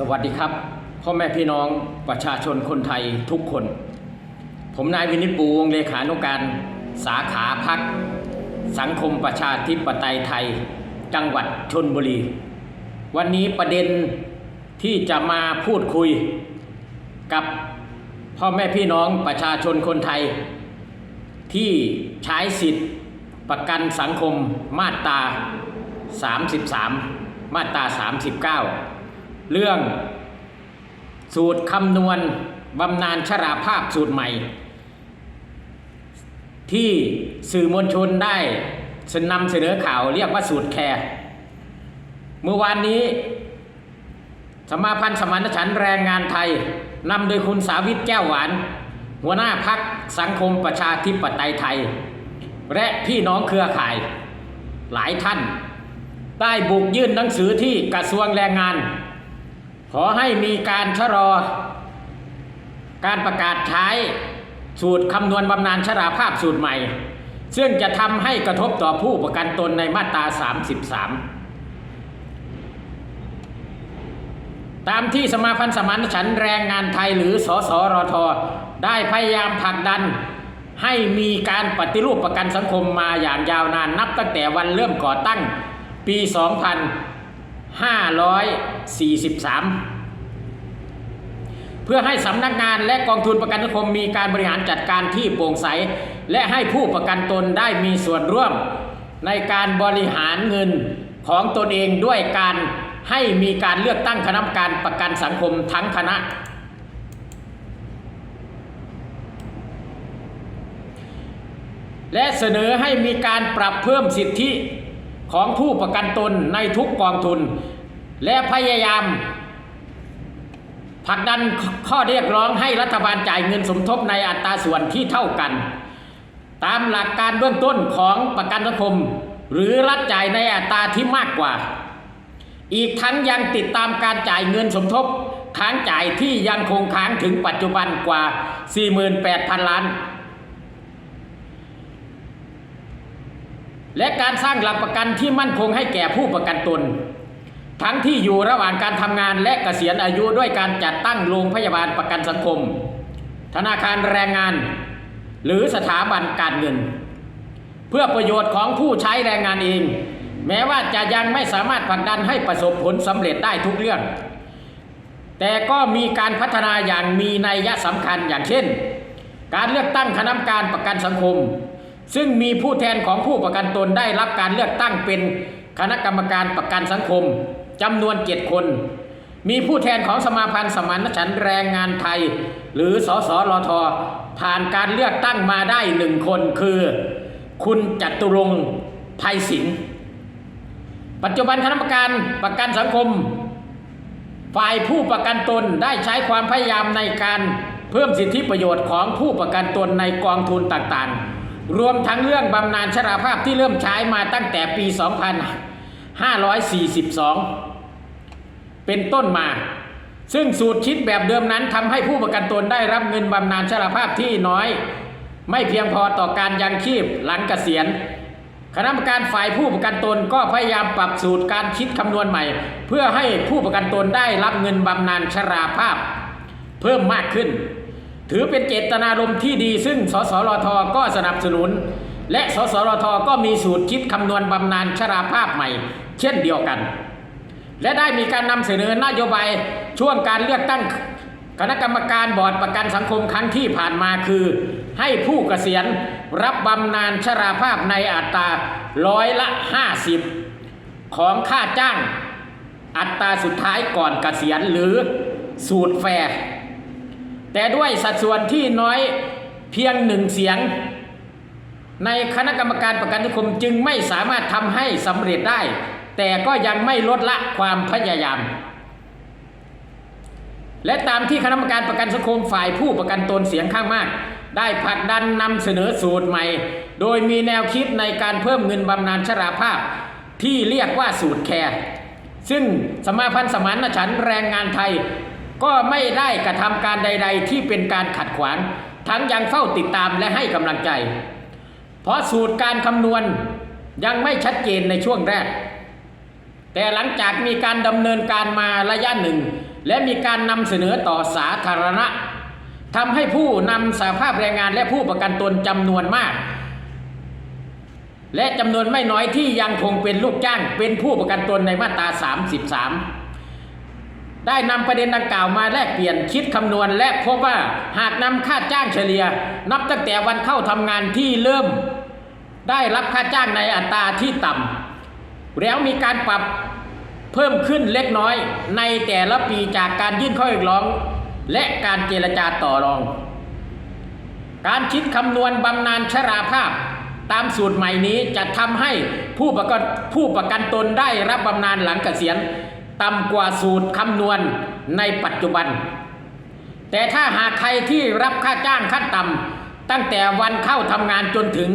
สวัสดีครับ พ่อแม่พี่น้องประชาชนคนไทยทุกคน ผมนายวินิจปูวงเลขานุการสาขาพัก สังคมประชาธิปไตยไทย จังหวัดชนบุรี วันนี้ประเด็นที่จะมาพูดคุยกับพ่อแม่พี่น้องประชาชนคนไทย ที่ใช้สิทธิ์ประกันสังคมมาตรา 33 มาตรา 39 เรื่อง สูตรคำนวณบำนาญชราภาพสูตรใหม่ ที่สื่อมวลชนได้นำเสนอข่าวเรียกว่าสูตรแคร์เมื่อวานนี้ สมาพันธ์สมานฉันแรงงานไทยนำโดยคุณสาวิตแก้วหวาน หัวหน้าพักสังคมประชาธิปไตยไทย และพี่น้องเครือข่าย หลายท่าน ได้บุกยื่นหนังสือที่กระทรวงแรงงาน ขอให้มีการชะลอ การประกาศใช้สูตรคำนวณบำนาญชราภาพสูตรใหม่ ซึ่งจะทำให้กระทบต่อผู้ประกันตนในมาตรา 33 ตามที่สมาพันธ์สมานฉันท์แรงงานไทยหรือสสรท ได้พยายามผลักดันให้มีการปฏิรูปประกันสังคมมาอย่างยาวนานนับตั้งแต่วันเริ่มก่อตั้งปี 2543 เพื่อให้สำนักงานและกองทุนประกันสังคมมีการบริหารจัดการที่โปร่งใส และให้ผู้ประกันตนได้มีส่วนร่วม ในการบริหารเงินของตนเองด้วยการให้มีการเลือกตั้งคณะกรรมการประกันสังคมทั้งคณะ และเสนอให้มีการปรับเพิ่มสิทธิ ของผู้ประกันตนในทุกกองทุน และพยายามผลักดันข้อเรียกร้องให้รัฐบาลจ่ายเงินสมทบในอัตราส่วนที่เท่ากัน ตามหลักการเบื้องต้นของประกันสังคม หรือรัฐจ่ายในอัตราที่มากกว่า อีกทั้งยังติดตามการจ่ายเงินสมทบค้างจ่ายที่ยังคงค้างถึงปัจจุบันกว่า 48,000 ล้าน และการสร้างหลักประกันที่มั่นคงให้แก่ผู้ประกันตน ทั้งที่อยู่ระหว่างการทำงานและเกษียณอายุด้วยการจัดตั้งโรงพยาบาลประกันสังคม ธนาคารแรงงาน หรือสถาบันการเงิน เพื่อประโยชน์ของผู้ใช้แรงงานเอง แม้ว่าจะยังไม่สามารถผลักดันให้ประสบผลสำเร็จได้ทุกเรื่อง แต่ก็มีการพัฒนาอย่างมีนัยสำคัญอย่างเช่น การเลือกตั้งคณะกรรมการประกันสังคม ซึ่งมีผู้แทนของผู้ประกันตนได้รับการเลือกตั้งเป็นคณะกรรมการประกันสังคมจำนวนเจ็ดคน มีผู้แทนของสมาพันธ์สมานฉันท์แรงงานไทย หรือสสรทผ่านการเลือกตั้งมาได้หนึ่งคนคือ คุณจัตุรงค์ไพศิลป์ปัจจุบันคณะกรรมการประกันสังคม ฝ่ายผู้ประกันตนได้ใช้ความพยายามในการเพิ่มสิทธิประโยชน์ของผู้ประกันตนในกองทุนต่างๆ รวมทั้งเรื่องบำนาญชราภาพที่เริ่มใช้มาตั้งแต่ปี 2542 เป็นต้นมา ซึ่งสูตรคิดแบบเดิมนั้นทำให้ผู้ประกันตนได้รับเงินบำนาญชราภาพที่น้อย ไม่เพียงพอต่อการยังชีพหลังเกษียณคณะกรรมการฝ่ายผู้ประกันตนก็พยายามปรับสูตรการคิดคำนวณใหม่ เพื่อให้ผู้ประกันตนได้รับเงินบำนาญชราภาพ เพิ่มมากขึ้น ถือเป็นเจตนารมณ์ที่ดีซึ่งสสรทก็สนับสนุน และสสรทก็มีสูตรคิดคำนวณบำนาญชราภาพใหม่ เช่นเดียวกัน และได้มีการนำเสนอนโยบายช่วงการเลือกตั้งคณะกรรมการบอร์ดประกันสังคมครั้งที่ผ่านมาคือ ให้ผู้เกษียณรับบำนาญชราภาพในอัตราร้อยละ 50 ของค่าจ้าง อัตราสุดท้ายก่อนเกษียณหรือสูตรแฟร์ แต่ด้วยสัดส่วนที่น้อยเพียงหนึ่งเสียง ในคณะกรรมการประกันสังคมจึงไม่สามารถทำให้สำเร็จได้ แต่ก็ยังไม่ลดละความพยายาม และตามที่คณะกรรมการประกันสังคมฝ่ายผู้ประกันตนเสียงข้างมาก ได้ผลักดันนำเสนอสูตรใหม่ โดยมีแนวคิดในการเพิ่มเงินบำนาญชราภาพ ที่เรียกว่าสูตรแคร์ซึ่งสมาพันธ์สมานฉันแรงงานไทย ก็ไม่ได้กระทำการใด ๆ ที่เป็นการขัดขวาง ทั้งยังเฝ้าติดตามและให้กำลังใจ เพราะสูตรการคำนวณยังไม่ชัดเจนในช่วงแรก แต่หลังจากมีการดำเนินการมาระยะหนึ่ง และมีการนำเสนอต่อสาธารณะทำให้ผู้นำสาภาพแรงงานและผู้ประกันตนจำนวนมาก และจำนวนไม่น้อยที่ยังคงเป็นลูกจ้างเป็นผู้ประกันตนในมาตรา 33 ได้นำประเด็นดังกล่าวมาแลกเปลี่ยนคิดคำนวณและพบว่าหากนำค่าจ้างเฉลี่ย นับตั้งแต่วันเข้าทำงานที่เริ่ม ได้รับค่าจ้างในอัตราที่ต่ำแล้วมีการปรับเพิ่มขึ้นเล็กน้อย ในแต่ละปีจากการยื่นข้อเรียกร้อง และการเจรจาต่อรอง การคิดคำนวณบำนาญชราภาพตามสูตรใหม่นี้จะทำให้ผู้ประกันผู้ประกันตนได้รับบำนาญหลังเกษียณ ต่ำกว่าสูตรคำนวณในปัจจุบัน แต่ถ้าหากใครที่รับค่าจ้างขั้นต่ำตั้งแต่วันเข้าทำงานจนถึง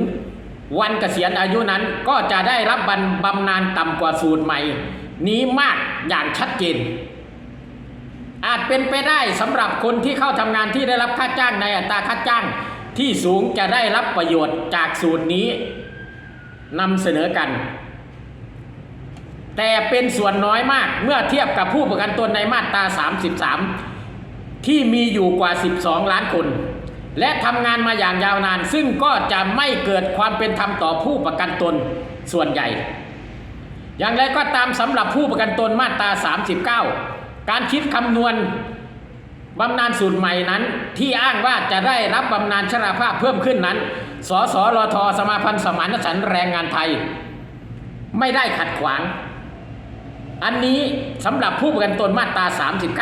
วันเกษียณอายุนั้นก็จะได้รับบำบำนาญต่ำกว่าสูตรใหม่ นี้มากอย่างชัดเจน อาจเป็นไปได้สำหรับคนที่เข้าทำงานที่ได้รับค่าจ้างในอัตราค่าจ้างที่สูงจะได้รับประโยชน์จากสูตรนี้นำเสนอกัน แต่เป็นส่วนน้อยมากเมื่อเทียบกับผู้ประกันตนในมาตรา 33 ที่มีอยู่กว่า 12 ล้านคน และทำงานมาอย่างยาวนาน ซึ่งก็จะไม่เกิดความเป็นธรรมต่อผู้ประกันตนส่วนใหญ่ อย่างไรก็ตามสำหรับผู้ประกันตนมาตรา 39 การคิดคำนวณบำนาญสูตรใหม่นั้น ที่อ้างว่าจะได้รับบำนาญชราภาพเพิ่มขึ้นนั้น สสรทสมาพันธ์สมานฉันแรงงานไทย ไม่ได้ขัดขวาง อันนี้สำหรับผู้ประกันตนมาตรา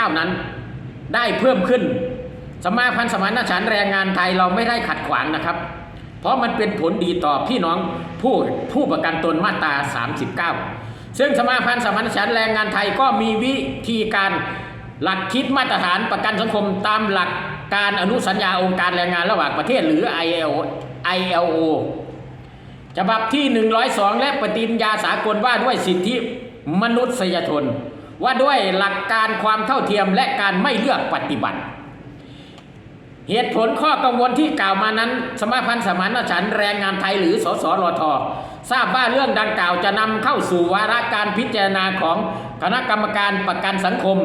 39 นั้น ได้เพิ่มขึ้น สมาพันธ์สมานฉันแรงงานไทยเราไม่ได้ขัดขวางนะครับ เพราะมันเป็นผลดีต่อพี่น้องผู้ผู้ประกันตนมาตรา 39 ซึ่งสมาพันธ์สมานฉันแรงงานไทยก็มีวิธีการหลักคิดมาตรฐานประกันสังคมตามหลักการอนุสัญญาองค์การแรงงานระหว่างประเทศหรือ ILO ILO ฉบับที่ 102 และปฏิญญาสากลว่าด้วยสิทธิมนุษยชน ว่าด้วยหลักการความเท่าเทียมและการไม่เลือกปฏิบัติ เหตุผลข้อกังวลที่กล่าวมานั้น สมาพันธ์สมานฉันแรงงานไทยหรือสสรททราบว่าเรื่องดังกล่าวจะนำเข้าสู่วาระการพิจารณาของคณะกรรมการประกันสังคม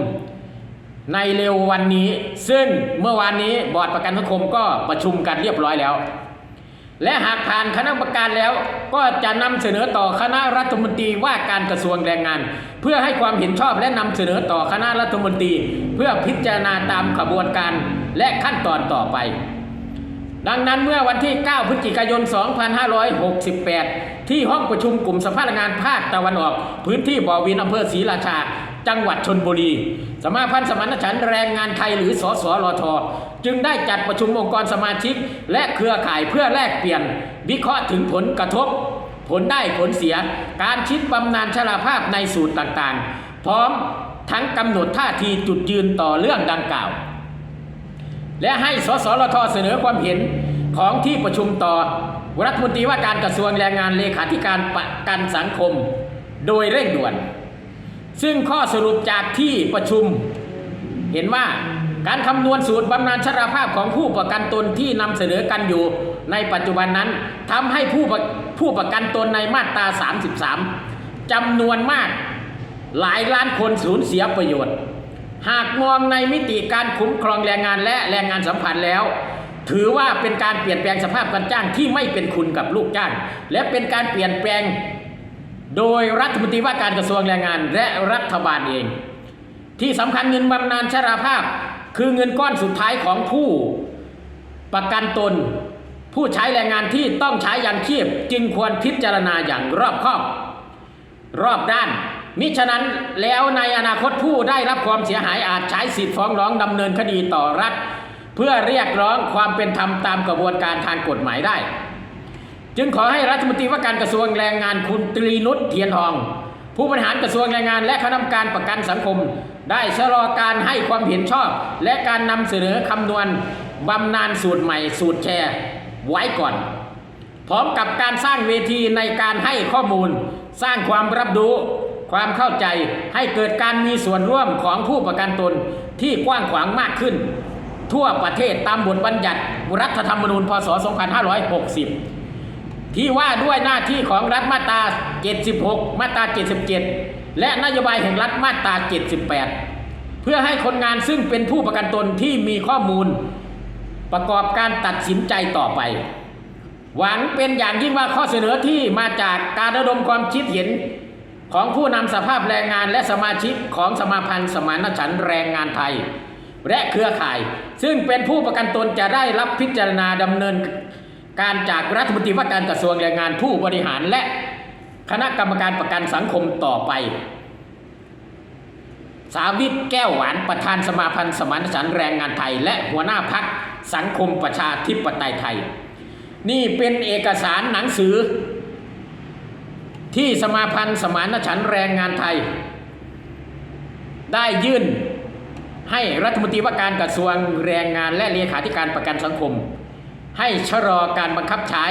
ในเร็ววันนี้ ซึ่งเมื่อวานนี้บอร์ดประกันสังคมก็ประชุมกันเรียบร้อยแล้ว และหากผ่านคณะกรรมการแล้วก็จะนำเสนอต่อคณะรัฐมนตรีว่าการกระทรวงแรงงาน เพื่อให้ความเห็นชอบและนำเสนอต่อคณะรัฐมนตรี เพื่อพิจารณาตามขบวนการและขั้นตอนต่อไป ดังนั้นเมื่อวันที่ 9 พฤศจิกายน 2568 ที่ห้องประชุมกลุ่มสภาพแรงงานภาคตะวันออก พื้นที่บ่อวินอำเภอศรีราชา จังหวัดชนบุรี สมาพันธ์สมานฉันแรงงานไทยหรือสสรท จึงได้จัดประชุมองค์กรสมาชิก และเครือข่ายเพื่อแลกเปลี่ยน วิเคราะห์ถึงผลกระทบ ผลได้ผลเสีย การคิดบำนาญชราภาพในสูตรต่างๆ พร้อมทั้งกำหนดท่าทีจุดยืนต่อเรื่องดังกล่าว และให้สสรทเสนอความเห็นของที่ประชุมต่อรัฐมนตรีว่าการกระทรวงแรงงานเลขาธิการประกันสังคม โดยเร่งด่วน ซึ่งข้อสรุปจากที่ประชุมเห็นว่า การคำนวณสูตรบำนาญชราภาพของผู้ประกันตนที่นำเสนอกันอยู่ในปัจจุบันนั้นทำให้ผู้ประผู้ประกันตนในมาตรา 33จำนวนมากหลายล้านคนสูญเสียประโยชน์ หากมองในมิติการคุ้มครองแรงงานและแรงงานสัมพันธ์แล้ว ถือว่าเป็นการเปลี่ยนแปลงสภาพการจ้างที่ไม่เป็นคุณกับลูกจ้าง และเป็นการเปลี่ยนแปลง โดยรัฐมนตรีว่าการกระทรวงแรงงานและรัฐบาลเอง ที่สำคัญเงินบำนาญชราภาพ คือเงินก้อนสุดท้ายของผู้ประกันตน ผู้ใช้แรงงานที่ต้องใช้ยังชีพ จึงควรพิจารณาอย่างรอบคอบ รอบด้าน มิฉะนั้นแล้วในอนาคตผู้ได้รับความเสียหายอาจใช้สิทธิฟ้องร้องดำเนินคดีต่อรัฐ เพื่อเรียกร้องความเป็นธรรมตามกระบวนการทางกฎหมายได้ จึงขอให้รัฐมนตรีว่าการกระทรวงแรงงานคุณตรีนุชเทียนทอง ผู้บริหารกระทรวงแรงงานและคณะกรรมการประกันสังคม ได้ชะลอการให้ความเห็นชอบ และการนำเสนอคำนวณบำนาญสูตรใหม่สูตรแชร์ไว้ก่อน พร้อมกับการสร้างเวทีในการให้ข้อมูล สร้างความรับรู้ ความเข้าใจให้เกิดการมีส่วนร่วมของผู้ประกันตนที่กว้างขวางมากขึ้น ทั่วประเทศตามบทบัญญัติรัฐธรรมนูญพศ 2560 ที่ว่าด้วยหน้าที่ของรัฐมาตรา 76 มาตรา 77 และนโยบายแห่งรัฐมาตรา 78 เพื่อให้คนงานซึ่งเป็นผู้ประกันตนที่มีข้อมูล ประกอบการตัดสินใจต่อไป หวังเป็นอย่างยิ่งว่าข้อเสนอที่มาจากการระดมความคิดเห็นของผู้นำสภาพแรงงานและสมาชิกของสมาพันธ์สมานฉันท์แรงงานไทย และเครือข่าย ซึ่งเป็นผู้ประกันตนจะได้รับพิจารณาดำเนินการจากรัฐมนตรีว่าการกระทรวงแรงงานผู้บริหารและ คณะกรรมการประกันสังคมต่อไป สาวิตแก้วหวานประธานสมาพันธ์สมานฉันแรงงานไทย และหัวหน้าพักสังคมประชาธิปไตยไทย นี่เป็นเอกสารหนังสือ ที่สมาพันธ์สมานฉันแรงงานไทย ได้ยื่นให้รัฐมนตรีว่าการกระทรวงแรงงานและเลขาธิการประกันสังคม ให้ชะลอการบังคับใช้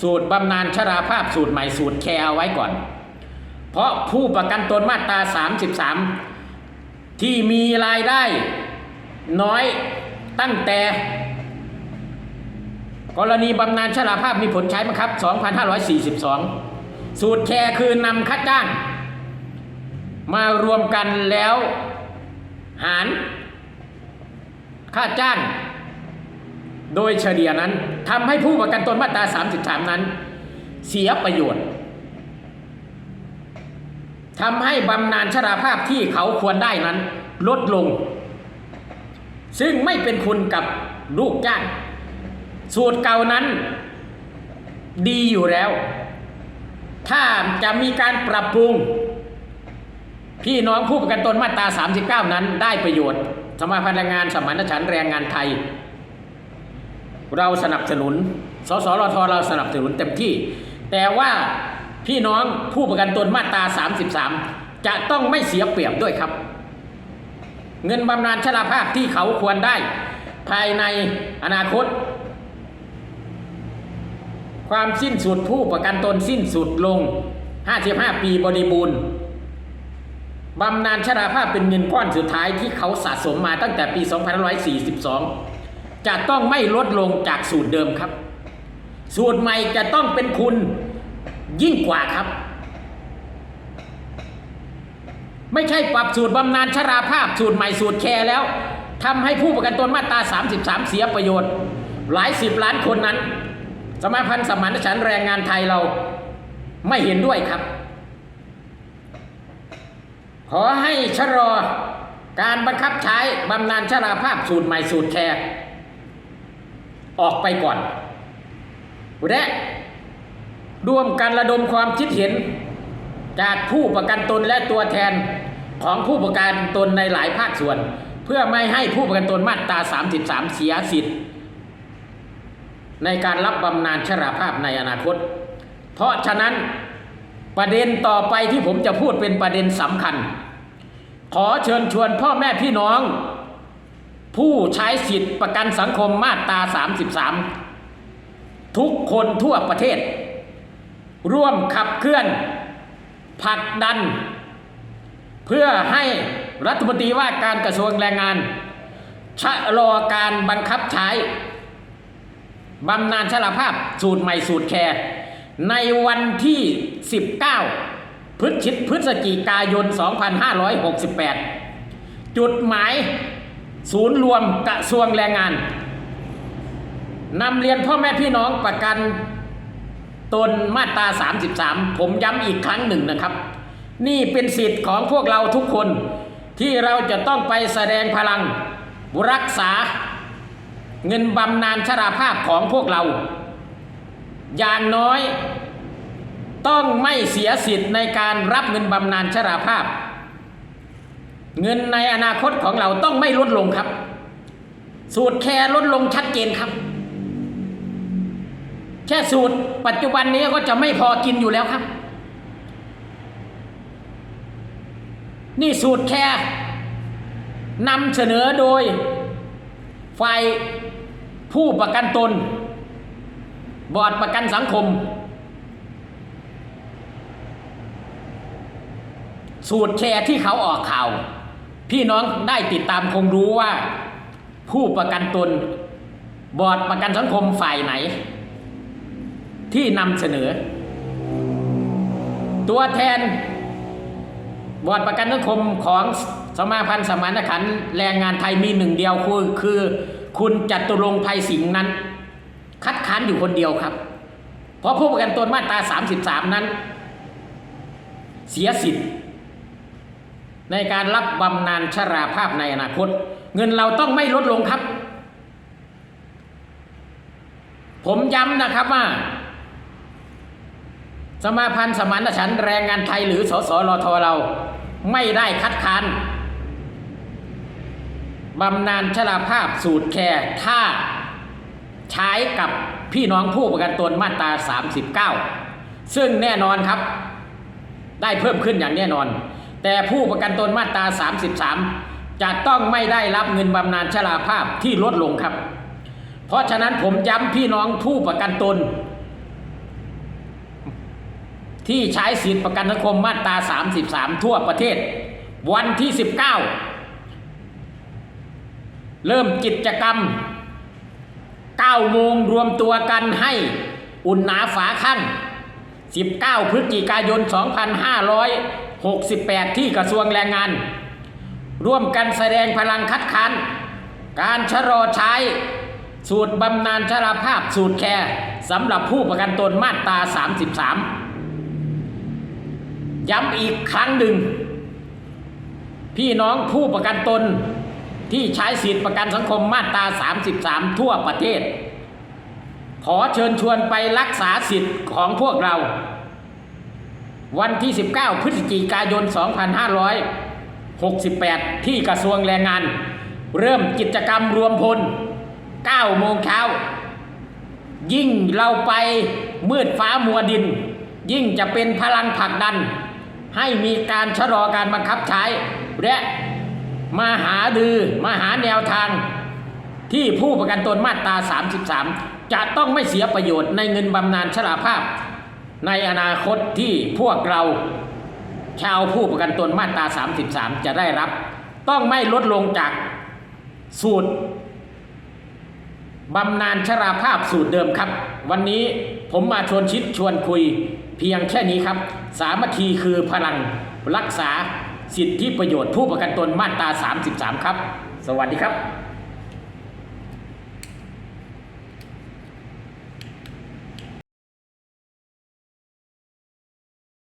สูตรบำนาญชราภาพสูตรใหม่สูตรแคร์เอาไว้ก่อน เพราะผู้ประกันตนมาตรา 33 ที่มีรายได้น้อยตั้งแต่ กรณีบำนาญชราภาพมีผลใช้บังคับ 2542 สูตรแคร์คือนำค่าจ้าง มารวมกันแล้วหารค่าจ้าง โดยเฉลี่ยนั้นทำให้ผู้ประกันตนมาตรา 33 นั้น เสียประโยชน์ทำให้บำนาญชราภาพที่เขาควรได้นั้น ลดลง ซึ่งไม่เป็นคุณกับลูกจ้าง สูตรเก่านั้น ดีอยู่แล้ว ถ้าจะมีการปรับปรุง พี่น้องผู้ประกันตนมาตรา 39 นั้นได้ประโยชน์ สมาพันธ์แรงงานสมานฉันท์แรงงานไทย เราสนับสนุน สสรทเราสนับสนุนเต็มที่ แต่ว่าพี่น้องผู้ประกันตนมาตรา 33 จะต้องไม่เสียเปรียบด้วยครับ เงินบำนาญชราภาพที่เขาควรได้ ภายในอนาคต ความสิ้นสุดผู้ประกันตนสิ้นสุดลง 55 ปีบริบูรณ์บำนาญชราภาพเป็นเงินก้อนสุดท้ายที่เขาสะสมมาตั้งแต่ปี 2542 จะต้องไม่ลดลงจากสูตรเดิมครับ สูตรใหม่จะต้องเป็นคุณยิ่งกว่าครับ ไม่ใช่ปรับสูตรบำนาญชราภาพสูตรใหม่สูตรแคร์แล้วทำให้ผู้ประกันตนมาตรา 33 เสียประโยชน์ หลายสิบล้านคนนั้น สมาพันธ์สมานฉันแรงงานไทยเราไม่เห็นด้วยครับ ขอให้ชะลอการบังคับใช้บำนาญชราภาพสูตรใหม่สูตรแคร์ ออกไปก่อน และร่วมกันระดมความคิดเห็น จากผู้ประกันตนและตัวแทนของผู้ประกันตนในหลายภาคส่วน เพื่อไม่ให้ผู้ประกันตนมาตรา 33 เสียสิทธิ์ ในการรับบำนาญชราภาพในอนาคต เพราะฉะนั้นประเด็นต่อไปที่ผมจะพูดเป็นประเด็นสำคัญ ขอเชิญชวนพ่อแม่พี่น้อง ผู้ใช้สิทธิประกันสังคมมาตรา 33 ทุกคนทั่วประเทศ ร่วมขับเคลื่อนผลักดัน เพื่อให้รัฐมนตรีว่าการกระทรวงแรงงาน ชะลอการบังคับใช้บำนาญชราภาพสูตรใหม่สูตรแคร์ในวันที่ 19 พฤศจิพฤศจิกายน 2568 จุดหมาย ศูนย์รวมกระทรวงแรงงานนำเรียนพ่อแม่พี่น้องประกันตนมาตรา 33 ผมย้ำอีกครั้งหนึ่งนะครับ นี่เป็นสิทธิ์ของพวกเราทุกคนที่เราจะต้องไปแสดงพลัง รักษาเงินบำนาญชราภาพของพวกเรา อย่างน้อยต้องไม่เสียสิทธิ์ในการรับเงินบำนาญชราภาพ เงินในอนาคตของเราต้องไม่ลดลงครับ สูตรแคร์ลดลงชัดเจนครับ แค่สูตรปัจจุบันนี้ก็จะไม่พอกินอยู่แล้วครับ นี่สูตรแคร์นำเสนอโดยฝ่ายผู้ประกันตน บอร์ดประกันสังคม สูตรแชร์ที่เขาออกข่าว พี่น้องได้ติดตามคงรู้ว่า ผู้ประกันตนบอร์ดประกันสังคมฝ่ายไหน ที่นำเสนอ ตัวแทนบอร์ดประกันสังคมของสมาพันธ์สมานฉันท์แรงงานไทยมีหนึ่งเดียวคือคือ คุณจตุรงค์ภัยสิงห์นั้น คัดค้านอยู่คนเดียวครับ เพราะผู้ประกันตนมาตรา 33 นั้น เสียสิทธิ์ ในการรับบำนาญชราภาพในอนาคต เงินเราต้องไม่ลดลงครับ ผมย้ำนะครับว่า สมาพันธ์สมานฉันแรงงานไทยหรือสสรทเราไม่ได้คัดค้านบำนาญชราภาพสูตรแคร์ถ้าใช้กับพี่น้องผู้ประกันตนมาตรา 39 ซึ่งแน่นอนครับ ได้เพิ่มขึ้นอย่างแน่นอน แต่ผู้ประกันตนมาตรา 33 จะต้องไม่ได้รับเงินบำนาญชราภาพที่ลดลงครับ เพราะฉะนั้นผมย้ำพี่น้องผู้ประกันตน ที่ใช้สิทธิประกันสังคมมาตรา 33 ทั่วประเทศ วันที่ 19 เริ่มกิจกรรม 9 โมงรวมตัวกันให้อุ่นหนาฝาข้าง19 พฤศจิกายน 68 ที่กระทรวงแรงงาน ร่วมกันแสดงพลังคัดค้านการชะลอใช้สูตรบำนาญชราภาพสูตรแคร์สำหรับผู้ประกันตนมาตรา 33 ย้ำอีกครั้งหนึ่ง พี่น้องผู้ประกันตนที่ใช้สิทธิประกันสังคมมาตรา 33 ทั่วประเทศ ขอเชิญชวนไปรักษาสิทธิ์ของพวกเรา วันที่ 19 พฤศจิกายน 2568 ที่กระทรวงแรงงาน เริ่มกิจกรรมรวมพล 9 โมงเช้า ยิ่งเราไปมืดฟ้ามัวดิน ยิ่งจะเป็นพลังผลักดัน ให้มีการชะลอการบังคับใช้ และมาหาดือมาหาแนวทาง ที่ผู้ประกันตนมาตรา 33 จะต้องไม่เสียประโยชน์ในเงินบำนาญชราภาพ ในอนาคตที่พวกเราชาวผู้ประกันตนมาตรา 33 จะได้รับ ต้องไม่ลดลงจากสูตรบำนาญชราภาพสูตรเดิมครับ วันนี้ผมมาชวนชิดชวนคุยเพียงแค่นี้ครับ สามัคคีคือพลังรักษาสิทธิประโยชน์ผู้ประกันตนมาตรา 33 ครับ สวัสดีครับ